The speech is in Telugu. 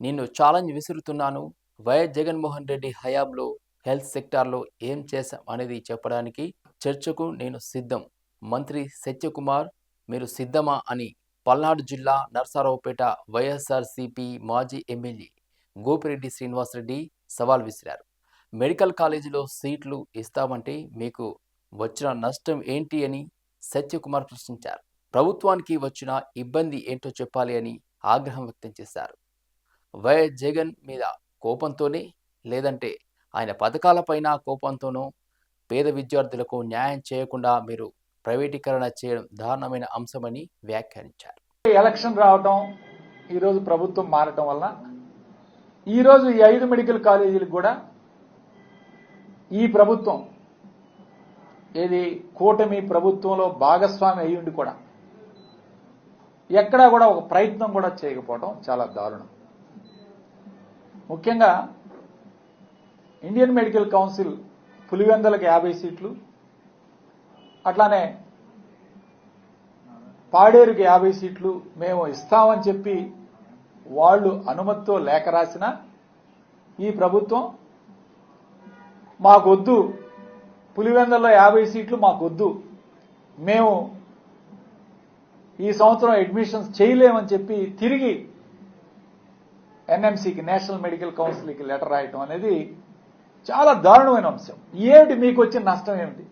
నిన్ను ఛాలెంజ్ విసురుతున్నాను. వైఎస్ జగన్మోహన్ రెడ్డి హయాంలో హెల్త్ సెక్టార్లో ఏం చేశాం అనేది చెప్పడానికి చర్చకు నేను సిద్ధం. మంత్రి సత్యకుమార్ మీరు సిద్ధమా అని పల్నాడు జిల్లా నర్సారావుపేట వైఎస్ఆర్సీపీ మాజీ ఎమ్మెల్యే గోపిరెడ్డి శ్రీనివాసరెడ్డి సవాల్ విసిరారు. మెడికల్ కాలేజీలో సీట్లు ఇస్తామంటే మీకు వచ్చిన నష్టం ఏంటి అని సత్యకుమార్ ప్రశ్నించారు. ప్రభుత్వానికి వచ్చిన ఇబ్బంది ఏంటో చెప్పాలి అని ఆగ్రహం వ్యక్తం చేశారు. వైఎస్ జగన్ మీద కోపంతోనే లేదంటే ఆయన పథకాలపైన కోపంతోనూ పేద విద్యార్థులకు న్యాయం చేయకుండా మీరు ప్రైవేటీకరణ చేయడం దారుణమైన అంశమని వ్యాఖ్యానించారు. ఎలక్షన్ రావటం ఈరోజు ప్రభుత్వం మారటం వల్ల ఈరోజు ఈ ఐదు మెడికల్ కాలేజీలకు కూడా ఈ ప్రభుత్వం ఏది కూటమి ప్రభుత్వంలో భాగస్వామి అయ్యుండి కూడా ఎక్కడా కూడా ఒక ప్రయత్నం కూడా చేయకపోవడం చాలా దారుణం. ముఖ్యంగా ఇండియన్ మెడికల్ కౌన్సిల్ పులివెందలకు యాభై సీట్లు అట్లానే పాడేరుకి యాభై సీట్లు మేము ఇస్తామని చెప్పి వాళ్ళు అనుమతితో లేఖ రాసిన ఈ ప్రభుత్వం మాకొద్దు పులివెందల్లో యాభై సీట్లు మాకొద్దు మేము ఈ సంవత్సరం అడ్మిషన్స్ చేయలేమని చెప్పి తిరిగి ఎన్ఎంసీకి నేషనల్ మెడికల్ కౌన్సిల్కి లెటర్ రాయటం అనేది చాలా దారుణమైన అంశం. ఏమిటి మీకు వచ్చిన నష్టం ఏమిటి?